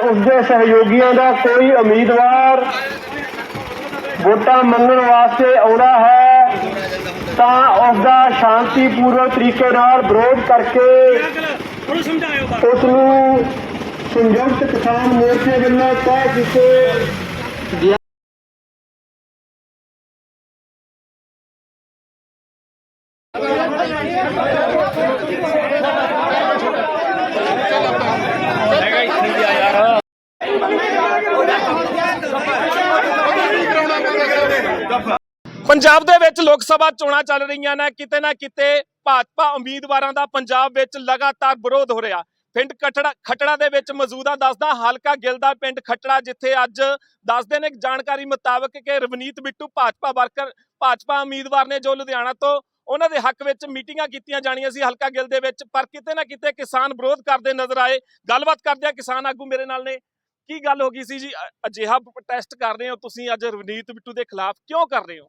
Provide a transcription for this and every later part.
ਉਸਦੇ ਸਹਿਯੋਗੀਆਂ ਦਾ ਕੋਈ ਉਮੀਦਵਾਰ ਵੋਟਾਂ ਮੰਗਣ ਵਾਸਤੇ ਆਉਣਾ ਹੈ, ਤਾਂ ਉਸ ਦਾ ਸ਼ਾਂਤੀਪੂਰਵਕ ਤਰੀਕੇ ਨਾਲ ਵਿਰੋਧ ਕਰਕੇ ਉਹਨੂੰ ਉਸ ਨੂੰ ਸੰਯੁਕਤ ਕਿਸਾਨ ਮੋਰਚੇ ਵੱਲੋਂ ਤੈਅ ਕੀਤੇ ਪੰਜਾਬ ਦੇ ਵਿੱਚ ਲੋਕ ਸਭਾ ਚੋਣਾਂ ਚੱਲ ਰਹੀਆਂ ਨੇ, ਕਿਤੇ ਨਾ ਕਿਤੇ ਭਾਜਪਾ ਉਮੀਦਵਾਰਾਂ ਦਾ ਪੰਜਾਬ ਵਿੱਚ ਲਗਾਤਾਰ ਵਿਰੋਧ ਹੋ ਰਿਹਾ। ਪਿੰਡ ਖਟੜਾ ਖਟੜਾ ਦੇ ਵਿੱਚ ਮੌਜੂਦਾ ਦੱਸਦਾ ਹਲਕਾ ਗਿੱਲ ਦਾ ਪਿੰਡ ਖਟੜਾ, ਜਿੱਥੇ ਅੱਜ ਦੱਸਦੇ ਨੇ ਜਾਣਕਾਰੀ ਮੁਤਾਬਕ ਕਿ ਰਵਨੀਤ ਬਿੱਟੂ ਭਾਜਪਾ ਵਰਕਰ ਭਾਜਪਾ ਉਮੀਦਵਾਰ ਨੇ ਜੋ ਲੁਧਿਆਣਾ ਤੋਂ ਉਹਨਾਂ ਦੇ ਹੱਕ ਵਿੱਚ ਮੀਟਿੰਗਾਂ ਕੀਤੀਆਂ ਜਾਣੀਆਂ ਸੀ ਹਲਕਾ ਗਿੱਲ ਦੇ ਵਿੱਚ, ਪਰ ਕਿਤੇ ਨਾ ਕਿਤੇ ਕਿਸਾਨ ਵਿਰੋਧ ਕਰਦੇ ਨਜ਼ਰ ਆਏ। ਗੱਲਬਾਤ ਕਰਦੇ ਆ ਕਿਸਾਨ ਆਗੂ ਮੇਰੇ ਨਾਲ ਨੇ। ਕੀ ਗੱਲ ਹੋ ਗਈ ਸੀ ਜੀ? ਅਜਿਹਾ ਪ੍ਰੋਟੈਸਟ ਕਰ ਰਹੇ ਹੋ ਤੁਸੀਂ ਅੱਜ ਰਵਨੀਤ ਬਿੱਟੂ ਦੇ ਖਿਲਾਫ ਕਿਉਂ ਕਰ ਰਹੇ ਹੋ?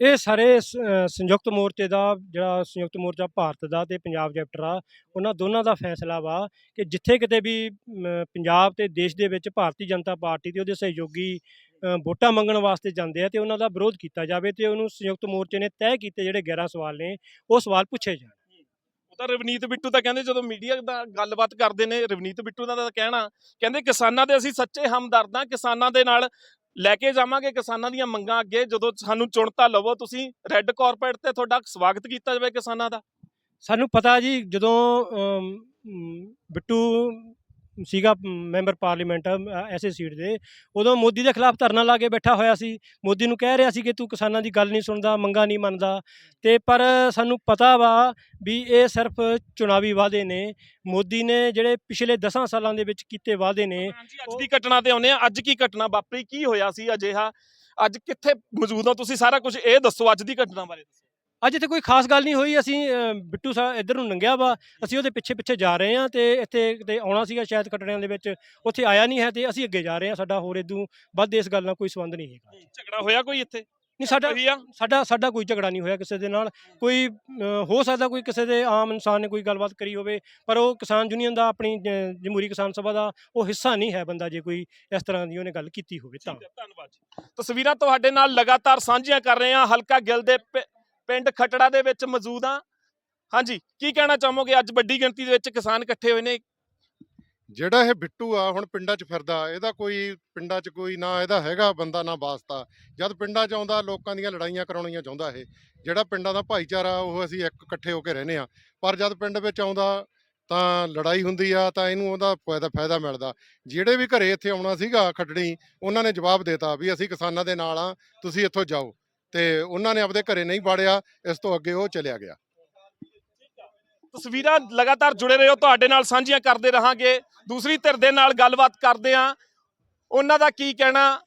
ਇਹ ਸਾਰੇ ਸ- ਸੰਯੁਕਤ ਮੋਰਚੇ ਦਾ, ਜਿਹੜਾ ਸੰਯੁਕਤ ਮੋਰਚਾ ਭਾਰਤ ਦਾ ਤੇ ਪੰਜਾਬ ਚੈਪਟਰ ਆ, ਉਹਨਾਂ ਦੋਨਾਂ ਦਾ ਫੈਸਲਾ ਵਾ ਕਿ ਜਿੱਥੇ ਕਿਤੇ ਵੀ ਪੰਜਾਬ ਤੇ ਦੇਸ਼ ਦੇ ਵਿੱਚ ਭਾਰਤੀ ਜਨਤਾ ਪਾਰਟੀ ਤੇ ਉਹਦੇ ਸਹਿਯੋਗੀ ਵੋਟਾਂ ਮੰਗਣ ਵਾਸਤੇ ਜਾਂਦੇ ਆ ਤੇ ਉਹਨਾਂ ਦਾ ਵਿਰੋਧ ਕੀਤਾ ਜਾਵੇ ਤੇ ਉਹਨੂੰ ਸੰਯੁਕਤ ਮੋਰਚੇ ਨੇ ਤੈਅ ਕੀਤੇ ਜਿਹੜੇ 11 ਸਵਾਲ ਨੇ, ਉਹ ਸਵਾਲ ਪੁੱਛੇ ਜਾਣ। ਉਹ ਤਾਂ ਰਵਨੀਤ ਬਿੱਟੂ ਤਾਂ ਕਹਿੰਦੇ ਜਦੋਂ ਮੀਡੀਆ ਦਾ ਗੱਲਬਾਤ ਕਰਦੇ ਨੇ, ਰਵਨੀਤ ਬਿੱਟੂ ਦਾ ਤਾਂ ਕਹਿਣਾ, ਕਹਿੰਦੇ ਕਿਸਾਨਾਂ ਦੇ ਅਸੀਂ ਸੱਚੇ ਹਮਦਰਦ ਹਾਂ, ਕਿਸਾਨਾਂ ਦੇ ਨਾਲ ਲੈ ਕੇ ਜਾਵਾਂਗੇ ਕਿਸਾਨਾਂ ਦੀਆਂ ਮੰਗਾਂ ਅੱਗੇ। ਜਦੋਂ ਸਾਨੂੰ ਚੁਣਤਾ ਲਵੋ ਤੁਸੀਂ ਰੈੱਡ ਕਾਰਪੋਰੇਟ ਤੇ ਤੁਹਾਡਾ ਸਵਾਗਤ ਕੀਤਾ ਜਾਵੇ ਕਿਸਾਨਾਂ ਦਾ। ਸਾਨੂੰ ਪਤਾ ਜੀ ਜਦੋਂ ਅਮ, ਬਿੱਟੂ ਸੀਗਾ ਮੈਂਬਰ ਪਾਰਲੀਮੈਂਟ ਐਸੇ ਸੀਟ ਦੇ। ਉਦੋਂ ਮੋਦੀ ਦੇ ਖਿਲਾਫ ਧਰਨਾ ਲਾ ਕੇ ਬੈਠਾ ਹੋਇਆ ਸੀ। ਮੋਦੀ ਨੂੰ ਕਹਿ ਰਿਹਾ ਸੀ ਕਿ ਤੂੰ ਕਿਸਾਨਾਂ ਦੀ ਗੱਲ ਨਹੀਂ ਸੁਣਦਾ, ਮੰਗਾਂ ਨਹੀਂ ਮੰਨਦਾ। ਤੇ ਪਰ ਸਾਨੂੰ ਪਤਾ ਵਾ ਵੀ ਇਹ ਸਿਰਫ ਚੁਣਾਵੀ ਵਾਅਦੇ ਨੇ। ਮੋਦੀ ਨੇ ਜਿਹੜੇ ਪਿਛਲੇ 10 ਸਾਲਾਂ ਦੇ ਵਿੱਚ ਕੀਤੇ ਵਾਅਦੇ ਨੇ ਅੱਜ ਦੀ ਘਟਨਾ ਤੇ ਆਉਂਦੇ ਆ ਅੱਜ ਕੀ ਘਟਨਾ ਵਾਪਰੀ? ਕੀ ਹੋਇਆ ਸੀ ਅਜਿਹਾ? ਅੱਜ ਕਿੱਥੇ ਮੌਜੂਦ ਹੋ ਤੁਸੀਂ? ਸਾਰਾ ਕੁਝ ਇਹ ਦੱਸੋ ਅੱਜ ਦੀ ਘਟਨਾ ਬਾਰੇ ਅੱਜ ਇੱਥੇ ਕੋਈ ਖਾਸ ਗੱਲ ਨਹੀਂ ਹੋਈ ਅਸੀਂ ਅ, ਬਿੱਟੂ ਸਾ ਇੱਧਰ ਨੂੰ ਲੰਘਿਆ ਵਾ ਅਸੀਂ ਉਹਦੇ ਪਿੱਛੇ ਪਿੱਛੇ ਜਾ ਰਹੇ ਹਾਂ ਤੇ ਇੱਥੇ ਕਿਤੇ ਆਉਣਾ ਸੀਗਾ ਸ਼ਾਇਦ ਕਟੜਿਆਂ ਦੇ ਵਿੱਚ ਉੱਥੇ ਆਇਆ ਨਹੀਂ ਹੈ ਤੇ ਅਸੀਂ ਅੱਗੇ ਜਾ ਰਹੇ ਹਾਂ ਸਾਡਾ ਹੋਰ ਇਦੋਂ ਵੱਧ ਇਸ ਗੱਲ ਨਾਲ ਕੋਈ ਸੰਬੰਧ ਨਹੀਂ ਹੈਗਾ। ਝਗੜਾ ਹੋਇਆ ਕੋਈ ਇੱਥੇ? ਨਹੀਂ ਸਾਡਾ ਆ ਸਾਡਾ ਸਾਡਾ ਕੋਈ ਝਗੜਾ ਨਹੀਂ ਹੋਇਆ ਕਿਸੇ ਦੇ ਨਾਲ ਕੋਈ ਅ, ਹੋ ਸਕਦਾ ਕੋਈ ਕਿਸੇ ਦੇ ਆਮ ਇਨਸਾਨ ਨੇ ਕੋਈ ਗੱਲਬਾਤ ਕਰੀ ਹੋਵੇ ਪਰ ਉਹ ਕਿਸਾਨ ਯੂਨੀਅਨ ਦਾ ਆਪਣੀ ਜ- ਜਮਹੂਰੀ ਕਿਸਾਨ ਸਭਾ ਦਾ ਉਹ ਹਿੱਸਾ ਨਹੀਂ ਹੈ ਬੰਦਾ ਜੇ ਕੋਈ ਇਸ ਤਰ੍ਹਾਂ ਦੀ ਉਹਨੇ ਗੱਲ ਕੀਤੀ ਹੋਵੇ ਤਾਂ। ਠੀਕ ਹੈ ਧੰਨਵਾਦ ਜੀ। ਤਸਵੀਰਾਂ ਤੁਹਾਡੇ ਨਾਲ ਲਗਾਤਾਰ ਸਾਂਝੀਆਂ ਕਰ ਰਹੇ ਹਾਂ ਹਲਕਾ ਗਿੱਲ ਦੇ ਪਿ- ਪਿੰਡ ਖਟੜਾ ਦੇ ਵਿੱਚ ਮੌਜੂਦ ਆ ਹਾਂਜੀ, ਕੀ ਕਹਿਣਾ ਚਾਹੋਗੇ? ਅੱਜ ਵੱਡੀ ਗਿਣਤੀ ਦੇ ਵਿੱਚ ਕਿਸਾਨ ਇਕੱਠੇ ਹੋਏ ਨੇ। ਜਿਹੜਾ ਇਹ ਬਿੱਟੂ ਆ, ਹੁਣ ਪਿੰਡਾਂ 'ਚ ਫਿਰਦਾ, ਇਹਦਾ ਕੋਈ ਪਿੰਡਾਂ 'ਚ ਕੋਈ ਨਾ ਇਹਦਾ ਹੈਗਾ ਬੰਦਾ ਨਾ ਵਾਸਤਾ। ਜਦ ਪਿੰਡਾਂ 'ਚ ਆਉਂਦਾ, ਲੋਕਾਂ ਦੀਆਂ ਲੜਾਈਆਂ ਕਰਾਉਣੀਆਂ ਚਾਹੁੰਦਾ ਇਹ। ਜਿਹੜਾ ਪਿੰਡਾਂ ਦਾ ਭਾਈਚਾਰਾ, ਉਹ ਅਸੀਂ ਇੱਕ ਇਕੱਠੇ ਹੋ ਕੇ ਰਹਿੰਦੇ ਆ ਪਰ ਜਦ ਪਿੰਡ ਵਿੱਚ ਆਉਂਦਾ, ਤਾਂ ਲੜਾਈ ਹੁੰਦੀ ਆ, ਤਾਂ ਇਹਨੂੰ ਉਹਦਾ ਫਾਇਦਾ ਫਾਇਦਾ ਮਿਲਦਾ। ਜਿਹੜੇ ਵੀ ਘਰੇ ਇੱਥੇ ਆਉਣਾ ਸੀਗਾ ਖੱਟੜੀ, ਉਹਨਾਂ ਨੇ ਜਵਾਬ ਦੇਤਾ ਵੀ ਅਸੀਂ ਕਿਸਾਨਾਂ ਦੇ ਨਾਲ ਆ ਤੁਸੀਂ ਇੱਥੋਂ ਜਾਓ। ਤੇ ਉਹਨਾਂ ਨੇ ਆਪਦੇ ਘਰੇ ਨਹੀਂ ਬਾੜਿਆ ਇਸ ਤੋਂ ਅੱਗੇ ਉਹ ਚਲਿਆ ਗਿਆ। ਤਸਵੀਰਾਂ ਲਗਾਤਾਰ ਜੁੜੇ ਰਹੋ, ਤੁਹਾਡੇ ਨਾਲ ਸਾਂਝੀਆਂ ਕਰਦੇ ਰਹਾਂਗੇ। ਦੂਸਰੀ ਧਿਰ ਦੇ ਨਾਲ ਗੱਲਬਾਤ ਕਰਦੇ ਹਾਂ ਉਹਨਾਂ ਦਾ ਕੀ ਕਹਿਣਾ?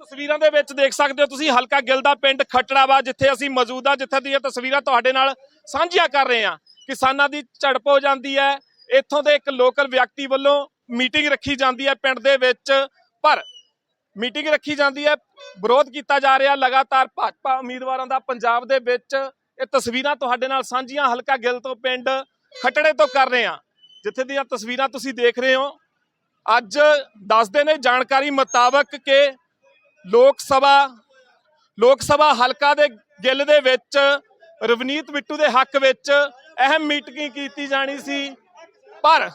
ਤਸਵੀਰਾਂ ਦੇ ਵਿੱਚ ਦੇਖ ਸਕਦੇ ਹੋ ਤੁਸੀਂ, ਹਲਕਾ ਗਿੱਲ ਦਾ ਪਿੰਡ ਖਟੜਾ ਵਾ ਜਿੱਥੇ ਅਸੀਂ ਮੌਜੂਦ ਹਾਂ, ਜਿੱਥੇ ਦੀਆਂ ਤਸਵੀਰਾਂ ਤੁਹਾਡੇ ਨਾਲ ਸਾਂਝੀਆਂ ਕਰ ਰਹੇ ਹਾਂ ਕਿਸਾਨਾਂ ਦੀ ਝੜਪ ਹੋ ਜਾਂਦੀ ਹੈ। ਇੱਥੋਂ ਦੇ ਇੱਕ ਲੋਕਲ ਵਿਅਕਤੀ ਵੱਲੋਂ ਮੀਟਿੰਗ ਰੱਖੀ ਜਾਂਦੀ ਹੈ ਪਿੰਡ ਦੇ ਵਿੱਚ। ਪਰ ਮੀਟਿੰਗ ਰੱਖੀ ਜਾਂਦੀ ਹੈ, ਵਿਰੋਧ ਕੀਤਾ ਜਾ ਰਿਹਾ, ਲਗਾਤਾਰ ਭਾਜਪਾ ਉਮੀਦਵਾਰਾਂ ਦਾ ਪੰਜਾਬ ਦੇ ਵਿੱਚ ਇਹ ਤਸਵੀਰਾਂ ਤੁਹਾਡੇ ਨਾਲ ਸਾਂਝੀਆਂ, ਹਲਕਾ ਗਿੱਲ ਤੋਂ ਪਿੰਡ ਖਟੜੇ ਤੋਂ ਕਰ ਰਹੇ ਹਾਂ। ਜਿੱਥੇ ਦੀਆਂ ਤਸਵੀਰਾਂ ਤੁਸੀਂ ਦੇਖ ਰਹੇ ਹੋ, ਅੱਜ ਦੱਸਦੇ ਨੇ ਜਾਣਕਾਰੀ ਮੁਤਾਬਕ ਕਿ ਲੋਕ ਸਭਾ ਲੋਕ ਸਭਾ ਹਲਕਾ ਦੇ ਗਿੱਲ ਦੇ ਵਿੱਚ, ਰਵਨੀਤ ਬਿੱਟੂ ਦੇ ਹੱਕ ਵਿੱਚ ਅਹਿਮ ਮੀਟਿੰਗ ਕੀਤੀ ਜਾਣੀ ਸੀ। ਪਰ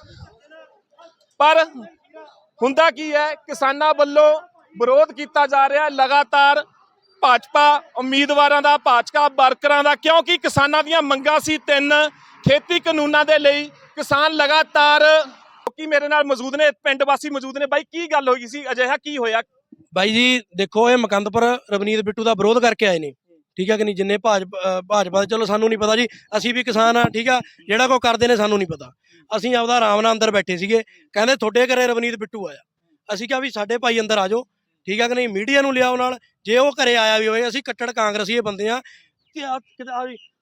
ਪਰ ਹੁੰਦਾ ਕੀ ਹੈ, ਕਿਸਾਨਾਂ ਵੱਲੋਂ ਵਿਰੋਧ ਕੀਤਾ ਜਾ ਰਿਹਾ ਹੈ। ਲਗਾਤਾਰ ਭਾਜਪਾ ਉਮੀਦਵਾਰਾਂ ਦਾ, ਭਾਜਪਾ ਵਰਕਰਾਂ ਦਾ, ਕਿਉਂਕਿ ਕਿਸਾਨਾਂ ਦੀਆਂ ਮੰਗਾਂ ਸੀ ਤਿੰਨ ਖੇਤੀ ਕਾਨੂੰਨਾਂ ਦੇ ਲਈ। ਕਿਸਾਨ ਲਗਾਤਾਰ ਕੀ ਮੇਰੇ ਨਾਲ ਮੌਜੂਦ ਨੇ, ਪਿੰਡ ਵਾਸੀ ਮੌਜੂਦ ਨੇ। ਬਾਈ, ਕੀ ਗੱਲ ਹੋਈ ਸੀ? ਅਜਿਹਾ ਕੀ ਹੋਇਆ? ਬਾਈ ਜੀ, ਦੇਖੋ, ਇਹ ਮਕੰਦਪੁਰ ਰਵਨੀਤ ਬਿੱਟੂ ਦਾ ਵਿਰੋਧ ਕਰਕੇ ਆਏ ਨੇ। ਠੀਕ ਹੈ ਕਿ ਨਹੀਂ? ਜਿੰਨੇ ਭਾਜਪਾ ਭਾਜਪਾ ਦੇ, ਚਲੋ, ਸਾਨੂੰ ਨਹੀਂ ਪਤਾ ਜੀ। ਅਸੀਂ ਵੀ ਕਿਸਾਨ ਆ, ਠੀਕ ਆ? ਜਿਹੜਾ ਕੋ ਕਰਦੇ ਨੇ, ਸਾਨੂੰ ਨਹੀਂ ਪਤਾ। ਅਸੀਂ ਆਪਦਾ ਆਰਾਮ ਨਾਲ ਅੰਦਰ ਬੈਠੇ ਸੀਗੇ। ਕਹਿੰਦੇ, ਤੁਹਾਡੇ ਘਰੇ ਰਵਨੀਤ ਬਿੱਟੂ ਆਇਆ। ਅਸੀਂ ਕਿਹਾ ਵੀ, ਸਾਡੇ ਭਾਈ ਅੰਦਰ ਆ ਜਾਓ। ਠੀਕ ਆ ਕਿ ਨਹੀਂ? ਮੀਡੀਆ ਨੂੰ ਲਿਆਓ ਨਾਲ। ਜੇ ਉਹ ਘਰੇ ਆਇਆ ਵੀ ਹੋਵੇ ਅਸੀਂ ਕੱਟੜ ਕਾਂਗਰਸੀਏ ਬੰਦੇ ਆ। ਕਿ ਆ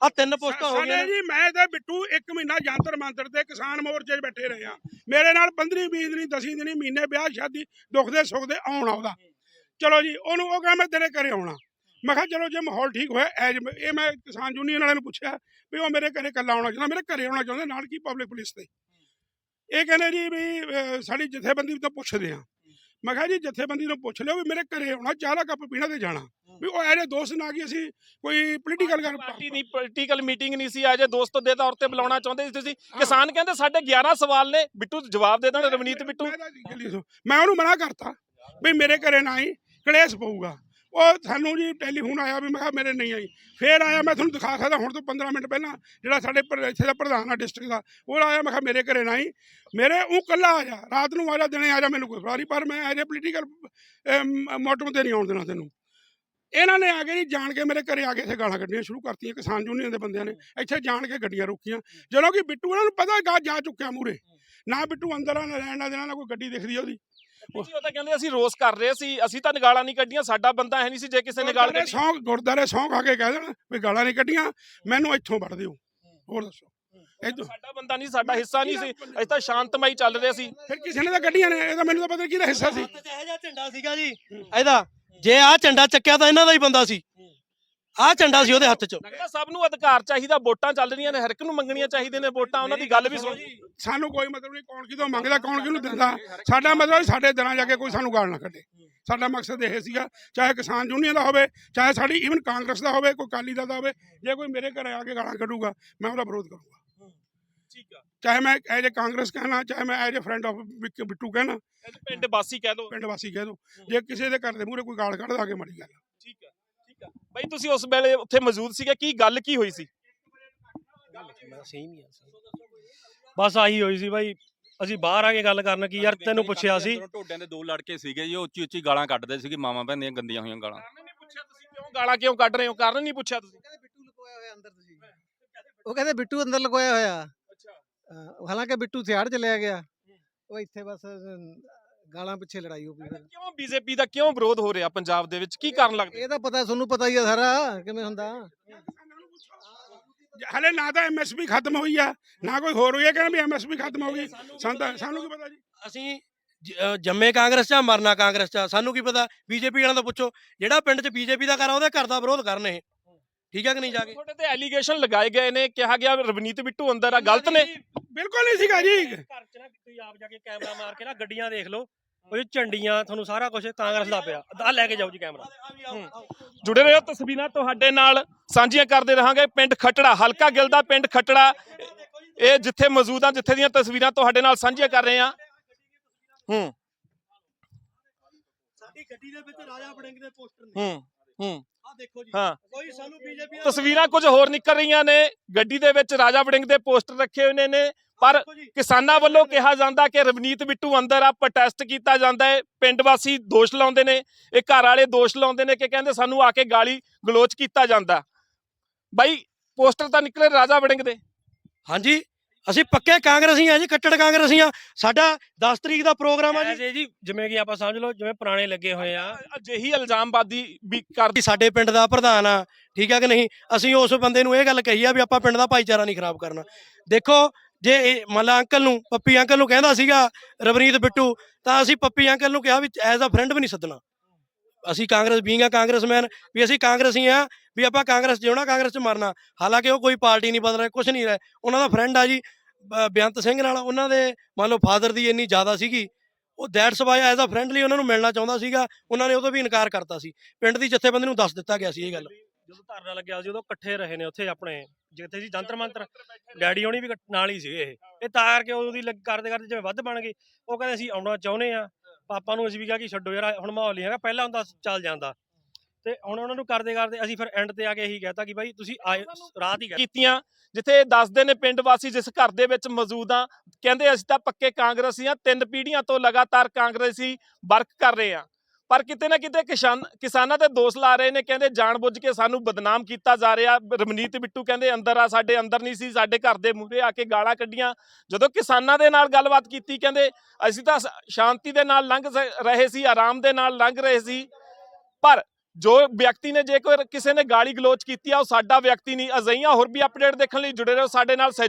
ਆ ਤਿੰਨ ਪੋਸਟਾਂ ਹੋ ਗਈਆਂ। ਜੀ ਮੈਂ ਤੇ ਬਿੱਟੂ ਇੱਕ ਮਹੀਨਾ ਜੰਤਰ ਮੰਤਰ ਤੇ ਕਿਸਾਨ ਮੋਰਚੇ 'ਚ ਬੈਠੇ ਰਹੇ ਆ। ਮੇਰੇ ਨਾਲ 15 20 ਦਿਨੀ 10 ਦਿਨੀ ਮਹੀਨੇ ਵਿਆਹ ਸ਼ਾਦੀ ਦੁੱਖ ਦੇ ਸੁੱਖ ਦੇ ਆਉਣ ਆਉਦਾ। ਚਲੋ ਜੀ ਉਹਨੂੰ ਉਹ ਕਹਿੰਦਾ ਮੈਂ ਤੇਰੇ ਘਰੇ ਆਉਣਾ। ਮੈਂ ਕਿਹਾ ਚਲੋ ਜੇ ਮਾਹੌਲ ਠੀਕ ਹੋਇਆ ਐਜ ਇਹ ਮੈਂ ਕਿਸਾਨ ਯੂਨੀਅਨ ਵਾਲਿਆਂ ਨੂੰ ਪੁੱਛਿਆ ਵੀ ਉਹ ਮੇਰੇ ਘਰੇ ਕੱਲਾ ਆਉਣਾ ਚਾਹੁੰਦਾ ਮੇਰੇ ਘਰੇ ਆਉਣਾ ਚਾਹੁੰਦਾ ਨਾਲ ਕੀ ਪਬਲਿਕ ਪੁਲਿਸ ਤੇ। ਇਹ ਕਹਿੰਦੇ ਜੀ ਵੀ ਸਾਡੀ ਜਥੇਬੰਦੀ ਤੋਂ ਪੁੱਛਦੇ ਆ। ਮੈਂ ਕਿਹਾ ਜੀ ਜਥੇਬੰਦੀ ਨੂੰ ਪੁੱਛ ਲਿਓ ਵੀ ਮੇਰੇ ਘਰੇ ਆਉਣਾ ਚਾਹ ਦਾ ਕੱਪ ਪੀਣਾ ਤੇ ਜਾਣਾ। ਵੀ ਉਹ ਇਹਦੇ ਦੋਸਤ ਨਾ ਕਿ ਅਸੀਂ ਕੋਈ ਪੋਲੀਟੀਕਲ ਗੱਲ ਪਾਰਟੀ ਨਹੀਂ ਪੋਲੀਟੀਕਲ ਮੀਟਿੰਗ ਨਹੀਂ ਸੀ ਅਜੇ ਦੋਸਤ ਦੇ ਤੌਰ ਤੇ ਬੁਲਾਉਣਾ ਚਾਹੁੰਦੇ ਸੀ ਤੁਸੀਂ। ਕਿਸਾਨ ਕਹਿੰਦੇ ਸਾਡੇ 11 ਸਵਾਲ ਨੇ ਬਿੱਟੂ ਜਵਾਬ ਦੇ ਦੇਣ ਰਵਨੀਤ ਬਿੱਟੂ। ਮੈਂ ਉਹਨੂੰ ਮਨਾ ਕਰਤਾ ਵੀ ਮੇਰੇ ਘਰੇ ਨਾ ਆਈ ਕਲੇਸ਼ ਪਊਗਾ। ਉਹ ਸਾਨੂੰ ਜੀ ਟੈਲੀਫੋਨ ਆਇਆ ਵੀ ਮੈਂ ਕਿਹਾ ਮੇਰੇ ਨਹੀਂ ਆਈ। ਫੇਰ ਆਇਆ, ਮੈਂ ਤੁਹਾਨੂੰ ਦਿਖਾ ਸਕਦਾ, ਹੁਣ ਤੋਂ 15 ਮਿੰਟ ਪਹਿਲਾਂ ਜਿਹੜਾ ਸਾਡੇ ਪਰ- ਇੱਥੇ ਦਾ ਪ੍ਰਧਾਨ ਆ ਡਿਸਟ੍ਰਿਕਟ ਦਾ, ਉਹ ਆਇਆ, ਮੈਂ ਕਿਹਾ ਮੇਰੇ ਘਰੇ ਨਾ ਆਈ। ਮੇਰੇ, ਉਹ ਕੱਲਾ ਆ ਜਾ, ਰਾਤ ਨੂੰ ਆ ਜਾ, ਦਿਨੇ ਆ ਜਾ, ਮੈਨੂੰ ਕੋਈ ਫਰਾਰੀ, ਪਰ ਮੈਂ ਐਜੇ ਪੋਲੀਟੀਕਲ ਮੋਟਮ ਤੇ ਨਹੀਂ ਆਉਣ ਦੇਣਾ ਤੈਨੂੰ। ਇਹਨਾਂ ਨੇ ਆ ਕੇ ਜੀ ਜਾਣ ਕੇ ਮੇਰੇ ਘਰੇ ਆ ਕੇ ਇੱਥੇ ਗਾਲਾਂ ਕੱਢਣੀਆਂ ਸ਼ੁਰੂ ਕਰਤੀਆਂ, ਕਿਸਾਨ ਯੂਨੀਅਨ ਦੇ ਬੰਦਿਆਂ ਨੇ। ਇੱਥੇ ਜਾਣ ਕੇ ਗੱਡੀਆਂ ਰੋਕੀਆਂ। ਜਦੋਂ ਕਿ ਬਿੱਟੂ ਇਹਨਾਂ ਨੂੰ ਪਤਾ ਗਾ, ਜਾ ਚੁੱਕਿਆ ਮੂਰੇ ਨਾ ਬਿੱਟੂ ਅੰਦਰ ਆ ਨਾ ਰਹਿਣ ਨਾ ਦੇਣਾ ਨਾ ਕੋਈ ਗੱਡੀ ਦਿਖਦੀ ਆ ਉਹਦੀ ਜੀ ਉਹ ਤਾਂ ਕਹਿੰਦੇ ਅਸੀਂ ਰੋਸ ਕਰ ਰਹੇ ਸੀ ਅਸੀਂ ਤਾਂ ਨਿਗਾਲਾਂ ਨਹੀਂ ਕੱਢੀਆਂ ਸਾਡਾ ਬੰਦਾ ਹੈ ਨਹੀਂ ਸੀ ਜੇ ਕਿਸੇ ਨੇ ਗਾਲ ਕੱਢੀ। ਸੌਂ ਗੁਰਦਾਰੇ ਸੌਂ ਖਾ ਕੇ ਕਹਿ ਦੇਣ ਵੀ ਗਾਲਾਂ ਨਹੀਂ ਕੱਢੀਆਂ ਮੈਨੂੰ ਇੱਥੋਂ ਵੜ ਦਿਓ। ਹੋਰ ਦੱਸੋ। ਇਦੋਂ ਸਾਡਾ ਬੰਦਾ ਨਹੀਂ ਸਾਡਾ ਹਿੱਸਾ ਨਹੀਂ ਸੀ ਅਸੀਂ ਤਾਂ ਸ਼ਾਂਤਮਈ ਚੱਲ ਰਹੇ ਸੀ। ਫਿਰ ਕਿਸੇ ਨੇ ਤਾਂ ਕੱਢੀਆਂ ਨੇ ਇਹਦਾ ਮੈਨੂੰ ਤਾਂ ਪਤਾ ਕਿਹਦਾ ਹਿੱਸਾ ਸੀ। ਇਹੋ ਜਿਹਾ ਝੰਡਾ ਸੀਗਾ ਜੀ। ਇਹਦਾ ਜੇ ਆਹ ਝੰਡਾ ਚੱਕਿਆ ਤਾਂ ਇਹਨਾਂ ਦਾ ਹੀ ਬੰਦਾ ਸੀ। ਆਹ ਝੰਡਾ ਸੀ ਉਹਦੇ ਹੱਥ 'ਚ। ਲੱਗਦਾ ਸਭ ਨੂੰ ਅਧਿਕਾਰ ਚਾਹੀਦਾ ਵੋਟਾਂ ਚੱਲ ਰਹੀਆਂ ਨੇ ਹਰ ਇੱਕ ਨੂੰ ਮੰਗਣੀਆਂ ਚਾਹੀਦੇ ਨੇ ਵੋਟਾਂ ਉਹਨਾਂ ਦੀ ਗੱਲ ਵੀ ਸੁਣੋ। ਸਾਨੂੰ ਕੋਈ ਮਤਲਬ ਨਹੀਂ ਕੌਣ ਕਿਦੋਂ ਮੰਗਦਾ ਕੌਣ ਕਿਹਨੂੰ ਦਿੰਦਾ। ਸਾਡਾ ਮਤਲਬ ਸਾਡੇ ਦਿਨਾਂ ਜਾ ਕੇ ਕੋਈ ਸਾਨੂੰ ਗਾਲ ਨਾ ਕੱਢੇ। ਸਾਡਾ ਮਕਸਦ ਇਹ ਸੀਗਾ ਚਾਹੇ ਕਿਸਾਨ ਯੂਨੀਅਨ ਦਾ ਹੋਵੇ ਚਾਹੇ ਸਾਡੀ ਈਵਨ ਕਾਂਗਰਸ ਦਾ ਹੋਵੇ ਕੋਈ ਕਾਲੀ ਦਲ ਦਾ ਹੋਵੇ ਜੇ ਕੋਈ ਮੇਰੇ ਘਰੇ ਆ ਕੇ ਗਾਲਾਂ ਕੱਢੂਗਾ ਮੈਂ ਉਹਦਾ ਵਿਰੋਧ ਕਰੂੰਗਾ। ਠੀਕ ਆ। ਚਾਹੇ ਮੈਂ ਐਜ ਏ ਕਾਂਗਰਸ ਕਹਿਣਾ ਚਾਹੇ ਮੈਂ as a friend of Bittu ਕਹਿਣਾ ਪਿੰਡ ਬਾਸੀ ਕਹਿ ਲਓ ਪਿੰਡ ਵਾਸੀ ਕਹਿ ਦੋ। ਜੇ ਕਿਸੇ ਦੇ ਘਰ ਦੇ ਮੂਹਰੇ ਕੋਈ ਗਾਲ ਕੱਢਦਾ ਆ ਕੇ ਮਾੜੀ ਗੱਲ ਠੀਕ ਆ। ਬਾਈ ਤੁਸੀਂ ਉਸ ਵੇਲੇ ਉੱਥੇ ਮੌਜੂਦ ਸੀਗੇ ਕੀ ਗੱਲ ਕੀ ਹੋਈ ਸੀ? ਸੇਮ ਹੀ ਆ ਬਸ ਆਹੀ ਹੋਈ ਸੀ ਬਾਈ ਅਸੀਂ ਬਾਹਰ ਆ ਕੇ ਗੱਲ ਕਰਨ ਕੀ ਯਾਰ ਤੈਨੂੰ ਪੁੱਛਿਆ ਸੀ। ਢੋਡਿਆਂ ਦੇ ਦੋ ਲੜਕੇ ਸੀਗੇ ਜੀ ਉਹ ਉੱਚੀ ਉੱਚੀ ਗਾਲਾਂ ਕੱਢਦੇ ਸੀਗੇ ਮਾਵਾਂ ਭੈਣ ਦੀਆਂ ਗੰਦੀਆਂ ਹੋਈਆਂ ਗਾਲਾਂ। ਕਾਰਨ ਨਹੀਂ ਪੁੱਛਿਆ ਤੁਸੀਂ ਕਿਉਂ ਗਾਲਾਂ ਕਿਉਂ ਕੱਢ ਰਹੇ ਹੋ? ਕਾਰਨ ਨਹੀਂ ਪੁੱਛਿਆ ਤੁਸੀਂ? ਕਹਿੰਦੇ ਬਿੱਟੂ ਲੁਕੋਇਆ ਹੋਇਆ ਅੰਦਰ ਤੁਸੀਂ। ਉਹ ਕਹਿੰਦੇ ਬਿੱਟੂ ਅੰਦਰ ਲੁਕੋਇਆ ਹੋਇਆ। ਅੱਛਾ। ਹਾਲਾਂਕਿ ਬਿੱਟੂ ਸਿਆੜ ਚਲਿਆ ਗਿਆ। ਉਹ ਇੱਥੇ ਬਸ ਗਾਲਾਂ ਪਿੱਛੇ ਲੜਾਈ ਹੋ ਗਈ ਫਿਰ। ਕਿਉਂ ਬੀਜੇਪੀ ਦਾ ਕਿਉਂ ਵਿਰੋਧ ਹੋ ਰਿਹਾ ਪੰਜਾਬ ਦੇ ਵਿੱਚ? ਕੀ ਕਾਰਨ ਲੱਗਦਾ? ਇਹ ਤਾਂ ਪਤਾ ਤੁਹਾਨੂੰ ਪਤਾ ਹੀ ਆ ਸਾਰਾ ਕਿਵੇਂ ਹੁੰਦਾ। ਹਲੇ ਨਾ ਤਾਂ ਐਮਐਸਪੀ ਖਤਮ ਹੋਈ ਆ ਨਾ ਕੋਈ ਹੋਰ ਹੋਈ ਆ ਕਹਿੰਦੇ ਵੀ ਐਮਐਸਪੀ ਖਤਮ ਹੋ ਗਈ। ਸਾਨੂੰ ਤਾਂ- ਸਾਨੂੰ ਕੀ ਪਤਾ ਜੀ? ਅਸੀਂ ਜ- ਜੰਮੇ ਕਾਂਗਰਸ ਚ ਆ, ਮਰਨਾ ਕਾਂਗਰਸ ਚ ਆ। ਸਾਨੂੰ ਕੀ ਪਤਾ? ਬੀਜੇਪੀ ਵਾਲਿਆਂ ਤੋਂ ਪੁੱਛੋ। ਜਿਹੜਾ ਪਿੰਡ ਚ ਬੀਜੇਪੀ ਦਾ ਕਰ ਆ ਉਹਦੇ ਘਰ ਦਾ ਵਿਰੋਧ ਕਰਨ ਇਹ। ਠੀਕ ਹੈ ਕਿ ਨਹੀਂ ਜਾ ਕੇ? ਤੁਹਾਡੇ ਤੇ ਐਲੀਗੇਸ਼ਨ ਲਗਾਏ ਗਏ ਨੇ ਕਿਹਾ ਗਿਆ ਰਵਨੀਤ ਬਿੱਟੂ ਅੰਦਰ ਆ ਗਲਤ ਨੇ। ਬਿਲਕੁਲ ਨਹੀਂ ਸੀਗਾ ਜੀ। ਘਰ ਚ ਨਾ ਤੁਸੀਂ ਆਪ ਜਾ ਕੇ ਕੈਮਰਾ ਮਾਰ ਕੇ ਨਾ ਗੱਡੀਆਂ ਦੇਖ ਲਓ ਉਹ ਝੰਡੀਆਂ ਤੁਹਾਨੂੰ ਸਾਰਾ ਕੁਝ ਕਾਂਗਰਸ ਦਾ ਪਿਆ। ਆ ਲੈ ਕੇ ਜਾਓ ਜੀ ਕੈਮਰਾ। ਜੁੜੇ ਰਹੋ ਤਸਵੀਰਾਂ ਤੁਹਾਡੇ ਨਾਲ ਸਾਂਝੀਆਂ ਕਰਦੇ ਰਹਾਂਗੇ ਪਿੰਡ ਖਟੜਾ ਹਲਕਾ ਗਿੱਲ ਦਾ ਪਿੰਡ ਖਟੜਾ। ਇਹ ਜਿੱਥੇ ਮੌਜੂਦ ਆ ਜਿੱਥੇ ਦੀਆਂ ਤਸਵੀਰਾਂ ਤੁਹਾਡੇ ਨਾਲ ਸਾਂਝੀਆਂ ਕਰ ਰਹੇ ਹਾਂ। ਹੂੰ। ਸਾਡੀ ਗੱਡੀ ਦੇ ਵਿੱਚ ਰਾਜਾ ਵੜਿੰਗ ਦੇ ਪੋਸਟਰ ਨੇ। ਹੂੰ ਹੂੰ। ਆ ਦੇਖੋ ਜੀ। ਹਾਂ। ਕੋਈ ਸਾਨੂੰ ਬੀਜੇਪੀ ਤਸਵੀਰਾਂ ਕੁਝ ਹੋਰ ਨਿਕਲ ਰਹੀਆਂ ਨੇ। ਗੱਡੀ ਦੇ ਵਿੱਚ ਰਾਜਾ ਵੜਿੰਗ ਦੇ ਪੋਸਟਰ ਰੱਖੇ ਹੋਏ ਨੇ ਨੇ। ਪਰ ਕਿਸਾਨਾਂ ਵੱਲੋਂ ਕਿਹਾ ਜਾਂਦਾ ਕਿ ਰਵਨੀਤ ਬਿੱਟੂ ਅੰਦਰ ਆ ਪ੍ਰੋਟੈਸਟ ਕੀਤਾ ਜਾਂਦਾ ਹੈ। ਪਿੰਡ ਵਾਸੀ ਦੋਸ਼ ਲਾਉਂਦੇ ਨੇ ਇਹ ਘਰ ਵਾਲੇ ਦੋਸ਼ ਲਾਉਂਦੇ ਨੇ ਕਿ ਕਹਿੰਦੇ ਸਾਨੂੰ ਆ ਕੇ ਗਾਲੀ ਗਲੋਚ ਕੀਤਾ ਜਾਂਦਾ। ਬਾਈ ਪੋਸਟਰ ਤਾਂ ਨਿਕਲੇ ਰਾਜਾ ਵੜਿੰਗ ਦੇ। ਹਾਂਜੀ ਅਸੀਂ ਪੱਕੇ ਕਾਂਗਰਸੀ ਆ ਜੀ ਕੱਟੜ ਕਾਂਗਰਸੀ ਆ। ਸਾਡਾ 10 ਤਰੀਕ ਦਾ ਪ੍ਰੋਗਰਾਮ ਆ ਜੀ। ਜੀ ਜਿਵੇਂ ਕਿ ਆਪਾਂ ਸਮਝ ਲਓ ਜਿਵੇਂ ਪੁਰਾਣੇ ਲੱਗੇ ਹੋਏ ਆ। ਅਜਿਹੀ ਇਲਜ਼ਾਮਬਾਜ਼ੀ ਵੀ ਕਰਦੀ ਸਾਡੇ ਪਿੰਡ ਦਾ ਪ੍ਰਧਾਨ ਆ ਠੀਕ ਆ ਕਿ ਨਹੀਂ? ਅਸੀਂ ਉਸ ਬੰਦੇ ਨੂੰ ਇਹ ਗੱਲ ਕਹੀ ਆ ਵੀ ਆਪਾਂ ਪਿੰਡ ਦਾ ਭਾਈਚਾਰਾ ਨਹੀਂ ਖਰਾਬ ਕਰਨਾ। ਦੇਖੋ ਜੇ ਇਹ ਮੰਨ ਲਾ ਅੰਕਲ ਨੂੰ, ਪੱਪੀ ਅੰਕਲ ਨੂੰ ਕਹਿੰਦਾ ਸੀਗਾ, ਰਵਨੀਤ ਬਿੱਟੂ, ਤਾਂ ਅਸੀਂ ਪੱਪੀ ਅੰਕਲ ਨੂੰ ਕਿਹਾ ਵੀ ਐਜ਼ ਅ ਫਰੈਂਡ ਵੀ ਨਹੀਂ ਸੱਦਣਾ। ਅਸੀਂ ਕਾਂਗਰਸ ਬੀਂਗ ਆ ਕਾਂਗਰਸਮੈਨ, ਵੀ ਅਸੀਂ ਕਾਂਗਰਸੀ ਆ, ਵੀ ਆਪਾਂ ਕਾਂਗਰਸ ਜਿਉਣਾ ਕਾਂਗਰਸ ਚ ਮਰਨਾ, ਹਾਲਾਂਕਿ ਉਹ ਕੋਈ ਪਾਰਟੀ ਨਹੀਂ ਬਦਲ ਰਿਹਾ ਕੁਝ ਨਹੀਂ ਰਿਹਾ, ਉਹਨਾਂ ਦਾ ਫਰੈਂਡ ਆ ਜੀ ਬ- ਬੇਅੰਤ ਸਿੰਘ ਨਾਲ, ਉਹਨਾਂ ਦੇ ਮੰਨ ਲਓ ਫਾਦਰ ਦੀ ਇੰਨੀ ਜ਼ਿਆਦਾ ਸੀਗੀ, ਉਹ that's why as a friendly ਉਹਨਾਂ ਨੂੰ ਮਿਲਣਾ ਚਾਹੁੰਦਾ ਸੀਗਾ, ਉਹਨਾਂ ਨੇ ਉਦੋਂ ਵੀ ਇਨਕਾਰ ਕਰਤਾ ਸੀ। ਪਿੰਡ ਦੀ ਜਥੇਬੰਦੀ ਨੂੰ ਦੱਸ ਦਿੱਤਾ ਗਿਆ ਸੀ ਇਹ ਗੱਲ। ਜਦੋਂ ਧਰਨਾ ਲੱਗਿਆ ਸੀ, ਉਦੋਂ ਇਕੱਠੇ ਰਹੇ ਨੇ ਉੱਥੇ ਆਪਣੇ। ਜਿੱਥੇ ਸੀ ਜੰਤਰ ਮੰਤਰ। ਡੈਡੀ ਹੋਣੀ ਵੀ ਨਾਲ ਹੀ ਸੀਗੇ ਇਹ। ਇਹ ਤਾਂ ਕਰਕੇ ਉਹਦੀ ਲੱਗ- ਕਰਦੇ ਕਰਦੇ ਜਿਵੇਂ ਵੱਧ ਬਣ ਗਏ ਉਹ ਕਹਿੰਦੇ ਅਸੀਂ ਆਉਣਾ ਚਾਹੁੰਦੇ ਆ ਪਾਪਾ ਨੂੰ ਅਸੀਂ ਵੀ ਕਿਹਾ ਕਿ ਛੱਡੋ ਯਾਰ ਹੁਣ ਮਾਹੌਲ ਨਹੀਂ ਹੈਗਾ ਪਹਿਲਾਂ ਹੁੰਦਾ ਚੱਲ ਜਾਂਦਾ। ਤੇ ਹੁਣ ਉਹਨਾਂ ਨੂੰ ਕਰਦੇ ਕਰਦੇ ਅਸੀਂ ਫਿਰ ਐਂਡ ਤੇ ਆ ਕੇ ਇਹੀ ਕਹਿਤਾ ਕਿ ਬਾਈ ਤੁਸੀਂ ਆਏ ਰਾਤ ਹੀ ਕੀਤੀਆਂ ਜਿੱਥੇ ਦੱਸਦੇ ਨੇ ਪਿੰਡ ਵਾਸੀ ਜਿਸ ਘਰ ਦੇ ਵਿੱਚ ਮੌਜੂਦ ਆ ਕਹਿੰਦੇ ਅਸੀਂ ਤਾਂ ਪੱਕੇ ਕਾਂਗਰਸੀ ਆ ਤਿੰਨ ਪੀੜ੍ਹੀਆਂ ਤੋਂ ਲਗਾਤਾਰ ਕਾਂਗਰਸੀ ਵਰਕ ਕਰ ਰਹੇ ਆ। ਪਰ ਕਿਤੇ ਨਾ ਕਿਤੇ ਕਿਸਾਨ ਕਿਸਾਨਾਂ ਤੇ ਦੋਸ਼ ਲਾ ਰਹੇ ਨੇ, ਕਹਿੰਦੇ ਜਾਣਬੁੱਝ ਕੇ ਸਾਨੂੰ ਬਦਨਾਮ ਕੀਤਾ ਜਾ ਰਿਹਾ। ਰਮਨੀਤ ਬਿੱਟੂ ਕਹਿੰਦੇ ਅੰਦਰ ਆ, ਸਾਡੇ ਅੰਦਰ ਨਹੀਂ ਸੀ, ਸਾਡੇ ਘਰ ਦੇ ਮੂਹਰੇ ਆ ਕੇ ਗਾਲਾਂ ਕੱਢੀਆਂ। ਜਦੋਂ ਕਿਸਾਨਾਂ ਦੇ ਨਾਲ ਗੱਲਬਾਤ ਕੀਤੀ, ਕਹਿੰਦੇ ਅਸੀਂ ਤਾਂ ਸ਼ਾਂਤੀ ਦੇ ਨਾਲ ਲੰਘ ਰਹੇ ਸੀ, ਆਰਾਮ ਦੇ ਨਾਲ ਲੰਘ ਰਹੇ ਸੀ। ਪਰ ਜੋ ਵਿਅਕਤੀ ਨੇ, ਜੇ ਕੋਈ ਕਿਸੇ ਨੇ ਗਾਲੀ ਗਲੋਚ ਕੀਤੀ ਆ, ਉਹ ਸਾਡਾ ਵਿਅਕਤੀ ਨਹੀਂ। ਅਜਈਆਂ ਹੋਰ ਵੀ ਅਪਡੇਟ ਦੇਖਣ ਲਈ ਜੁੜੇ ਰਹੋ। ਸਾਡੇ ਨਾਲ ਸਹਿਯੋਗ